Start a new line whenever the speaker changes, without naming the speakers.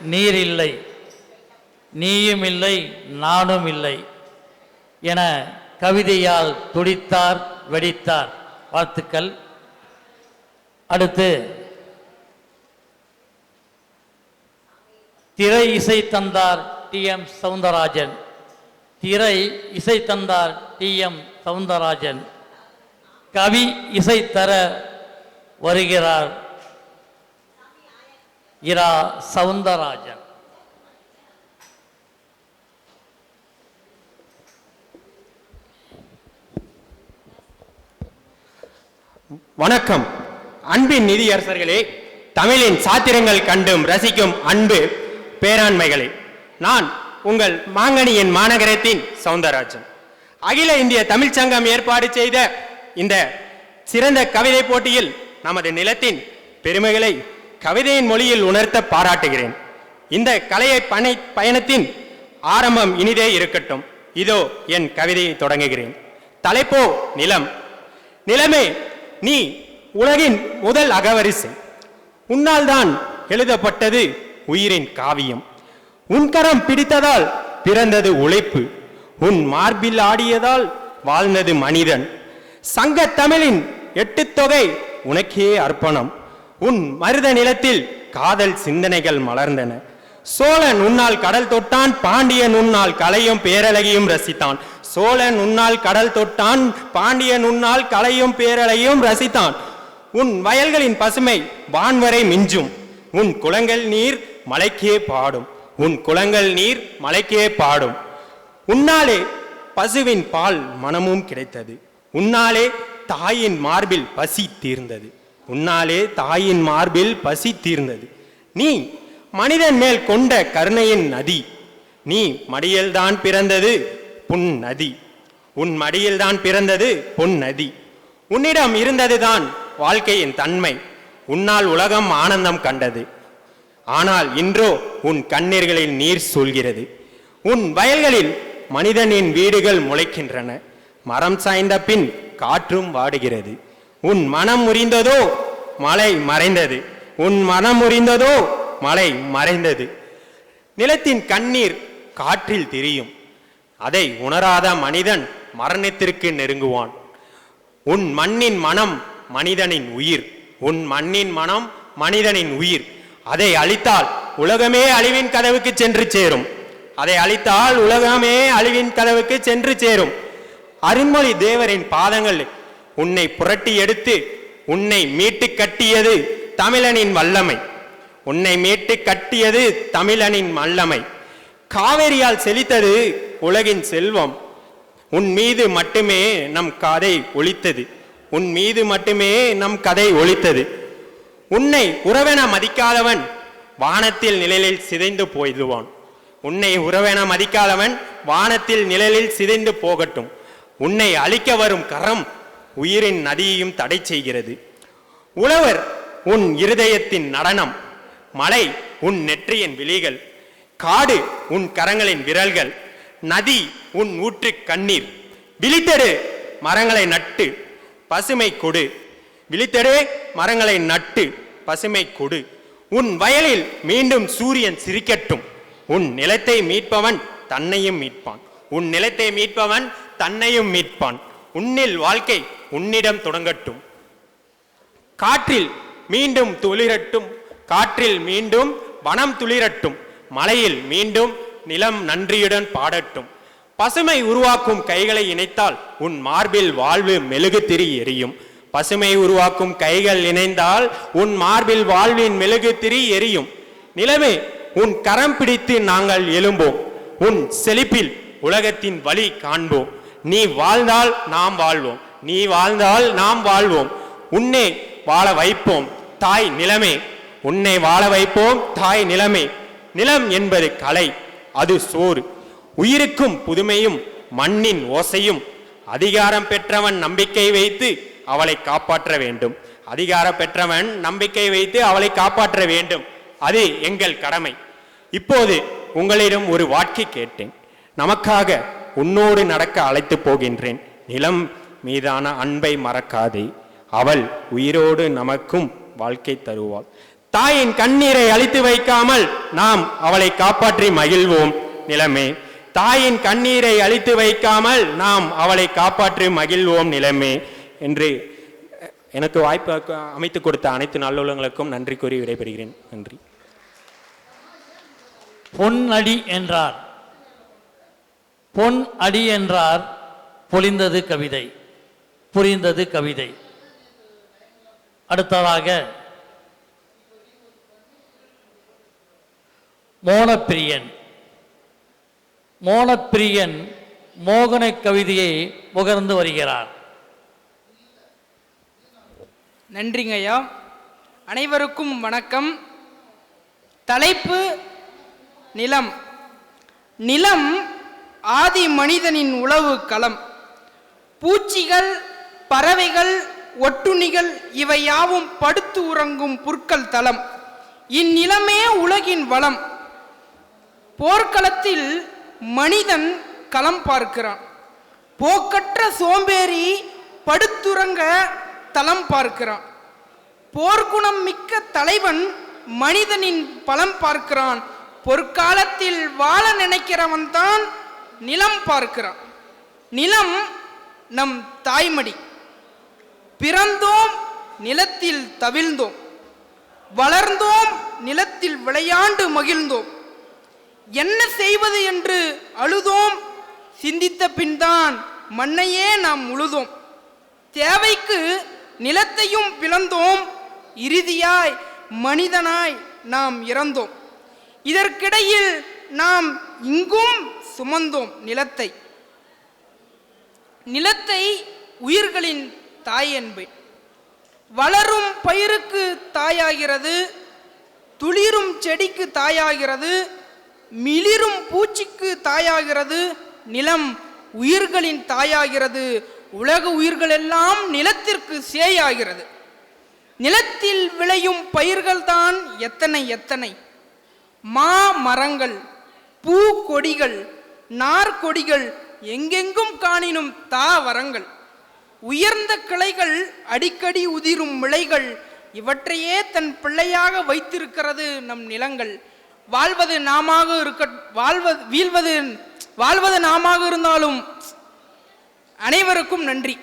நீர் இல்லை நீயும் இல்லை நானும் இல்லை என கவிதையால் துடித்தார் வெடித்தார். வாழ்த்துக்கள். அடுத்து திரை இசை தந்தார் டி எம் சவுந்தரராஜன். திரை இசை தந்தார் டி எம் சவுந்தரராஜன். கவி இசை தர வருகிறார். இரா சவுந்தரராஜன்.
வணக்கம். அன்பின் நிதியரசர்களே தமிழின் சாத்திரங்கள் கண்டும் ரசிக்கும் அன்பு பேராண்மைகளே நான் உங்கள் மாங்கனியின் மாநகரத்தின் சவுந்தரராஜன். அகில இந்திய தமிழ்ச் சங்கம் ஏற்பாடு செய்த இந்த சிறந்த கவிதை போட்டியில் நமது நிலத்தின் பெருமைகளை கவிதையின் மொழியில் உணர்த்த பாராட்டுகிறேன். இந்த கலையை பணி பயணத்தின் ஆரம்பம் இனிதே இருக்கட்டும். இதோ என் கவிதையை தொடங்குகிறேன். தலைப்போ நிலம். நிலமே நீ உலகின் முதல் அகவரிசை. உன்னால் தான் எழுதப்பட்டது உயிரின் காவியம். உன்கரம் பிடித்ததால் பிறந்தது உழைப்பு. உன் மார்பில் ஆடியதால் வாழ்ந்தது மனிதன். சங்க தமிழின் எட்டு தொகை உனக்கே அர்ப்பணம். உன் மருத நிலத்தில் காதல் சிந்தனைகள் மலர்ந்தன. சோழன் உன்னால் கடல் தொட்டான் பாண்டியன் உன்னால் கலையும் பேரழகியும் ரசித்தான். சோழன் உன்னால் கடல் தொட்டான் பாண்டியன் உன்னால் கலையும் பேரழகியும் ரசித்தான். உன் வயல்களின் பசுமை வான்வரை மிஞ்சும். உன் குளங்கள் நீர் மலைக்கே பாடும். உன் குளங்கள் நீர் மலைக்கே பாடும். உன்னாலே பசுவின் பால் மனமும் கிடைத்தது. உன்னாலே தாயின் மார்பில் பசி தீர்ந்தது. உன்னாலே தாயின் மார்பில் பசி தீர்ந்தது. நீ மனிதன் மேல் கொண்ட கருணையின் நதி. நீ மடியில்தான் பிறந்தது புன் நதி. உன் மடியில்தான் பிறந்தது பொன் நதி. உன்னிடம் இருந்ததுதான் வாழ்க்கையின் தன்மை. உன்னால் உலகம் ஆனந்தம் கண்டது. ஆனால் இன்றோ உன் கண்ணீர்களில் நீர் சூழ்கிறது. உன் வயல்களில் மனிதனின் வீடுகள் முளைக்கின்றன. மரம் சாய்ந்த பின் காற்றும் வாடுகிறது. உன் மனம் முறிந்ததோ மலை மறைந்தது. உன் மனம் முறிந்ததோ? மலை மறைந்தது. நிலத்தின் கண்ணீர் காற்றில் திரியும். அதை உணராத மனிதன் மரணத்திற்கு நெருங்குவான். உன் மண்ணின் மனம் மனிதனின் உயிர். உன் மண்ணின் மனம் மனிதனின் உயிர். அதை அழித்தால் உலகமே அழிவின் கதவுக்கு சென்று சேரும். அதை அழித்தால் உலகமே அழிவின் கதவுக்கு சென்று சேரும். அருண்மொழி தேவரின் பாதங்கள் உன்னை புரட்டி எடுத்து உன்னை மீட்டு கட்டியது தமிழனின் வல்லமை. உன்னை மீட்டு கட்டியது தமிழனின் வல்லமை. காவேரியால் செழித்தது உலகின் செல்வம். உன் மீது மட்டுமே நம் கதை ஒழித்தது. உன் மீது மட்டுமே நம் கதை ஒழித்தது. உன்னை உறவென மதிக்காதவன் வானத்தில் நிழலில் சிதைந்து போய்துவான். உன்னை உறவென மதிக்காதவன் வானத்தில் நிழலில் சிதைந்து போகட்டும். உன்னை அழிக்க வரும் கரம் உயிரின் நதியையும் தடை செய்கிறது. உழவர் உன் இருதயத்தின் நடனம் மலை உன் நெற்றியின் விழிகள் காடு உன் கரங்களின் விரல்கள் நதி உன் ஊற்று கண்ணீர். விழித்தெடு மரங்களை நட்டு பசுமை கொடு. விழித்தெடு மரங்களை நட்டு பசுமை கொடு. உன் வயலில் மீண்டும் சூரியன் சிரிக்கட்டும். உன் நிலத்தை மீட்பவன் தன்னையும் மீட்பான். உன் நிலத்தை மீட்பவன் தன்னையும் மீட்பான். உன்னில் வாழ்க்கை உன்னிடம் தொடங்கட்டும். காற்றில் மீண்டும் துளிரட்டும். காற்றில் மீண்டும் வனம் துளிரட்டும். மலையில் மீண்டும் நிலம் நன்றியுடன் பாடட்டும். பசுமை உருவாக்கும் கைகளை இணைத்தால் உன் மார்பில் வாழ்வு மெழுகு திரி எரியும். பசுமை உருவாக்கும் கைகள் இணைந்தால் உன் மார்பில் வாழ்வின் மெழுகு திரி எரியும். நிலமே உன் கரம் பிடித்து நாங்கள் எழும்போம். உன் செழிப்பில் உலகத்தின் வழி காண்போம். நீ வாழ்ந்தால் நாம் வாழ்வோம். நீ வாழ்ந்தால் நாம் வாழ்வோம். உன்னை வாழ வைப்போம். தாய் நிலமே. உன்னை வாழ வைப்போம். தாய் நிலமே. நிலம் என்பது கலை. அது சோறு. உயிருக்கும் புதுமையும் மண்ணின் ஓசையும். அதிகாரம் பெற்றவன் நம்பிக்கை வைத்து அவளை காப்பாற்ற வேண்டும். அதிகாரம் பெற்றவன் நம்பிக்கை வைத்து அவளை காப்பாற்ற வேண்டும். அது எங்கள் கடமை. இப்போது உங்களிடம் ஒரு வாட்கை கேட்டேன். நமக்காக உன்னோடு நடக்க அழைத்து போகின்றேன். நிலம் மீதான அன்பை மறக்காதே. அவள் உயிரோடு நமக்கும் வாழ்க்கை தருவாள். தாயின் கண்ணீரை அழித்து வைக்காமல் நாம் அவளை காப்பாற்றி மகிழ்வோம். நிலமே தாயின் கண்ணீரை அழித்து வைக்காமல் நாம் அவளை காப்பாற்றி மகிழ்வோம். நிலமே என்று எனக்கு வாய்ப்பு அமைத்து கொடுத்த அனைத்து நல்லுள்ளங்களுக்கும் நன்றி கூறி விடைபெறுகிறேன். நன்றி.
பொன் அடி என்றார். பொன் அடி என்றார் பொழிந்தது கவிதை. புரிந்தது கவிதை. அடுத்ததாக மோனப்பிரியன். மோனப்பிரியன் மோகன கவிதையை முகர்ந்து வருகிறார்.
நன்றிங்க ஐயா அனைவருக்கும் வணக்கம். தலைப்பு நிலம். நிலம் ஆதி மனிதனின் உளவு களம். பூச்சிகள் பறவைகள் ஒட்டுண்ணிகள் இவை யாவும் படுத்து உறங்கும் புற்கள் தலம் இந்நிலமே உலகின் வளம். போர்க்களத்தில் மனிதன் களம் பார்க்கிறான். போக்கற்ற சோம்பேறி படுத்துறங்க தளம் பார்க்கிறான். போர்க்குணம் மிக்க தலைவன் மனிதனின் பலம் பார்க்கிறான். பொற்காலத்தில் வாழ நினைக்கிறவன் தான் நிலம் பார்க்கிறான். நிலம் நம் தாய்மடி. பிறந்தோம் நிலத்தில் தவிழ்ந்தோம். வளர்ந்தோம் நிலத்தில் விளையாண்டு மகிழ்ந்தோம். என்ன செய்வது என்று அழுதோம். சிந்தித்த பின்தான் மண்ணையே நாம் உழுதோம். தேவைக்கு நிலத்தையும் பிளந்தோம். இறுதியாய் மனிதனாய் நாம் இறந்தோம். இதற்கிடையில் நாம் இங்கும் சுமந்தோம் நிலத்தை. நிலத்தை உயிர்களின் தாய் அன்பு வளரும் பயிருக்கு தாயாகிறது துளிரும் செடிக்கு தாயாகிறது மிளிரும் பூச்சிக்கு தாயாகிறது நிலம் உயிர்களின் தாயாகிறது உலக உயிர்களெல்லாம் நிலத்திற்கு சேயாகிறது. நிலத்தில் விளையும் பயிர்கள்தான் எத்தனை எத்தனை. மா மரங்கள் பூ கொடிகள் நார்கொடிகள் எங்கெங்கும் காணினும் தாவரங்கள். உயர்ந்த கிளைகள் அடிக்கடி உதிரும் விளைகள் இவற்றையே தன் பிள்ளையாக வைத்திருக்கிறது நம் நிலங்கள். வாழ்வது நாமாக இருக்க வாழ்வது வீழ்வது வாழ்வது நாமாக இருந்தாலும் அனைவருக்கும் நன்றி.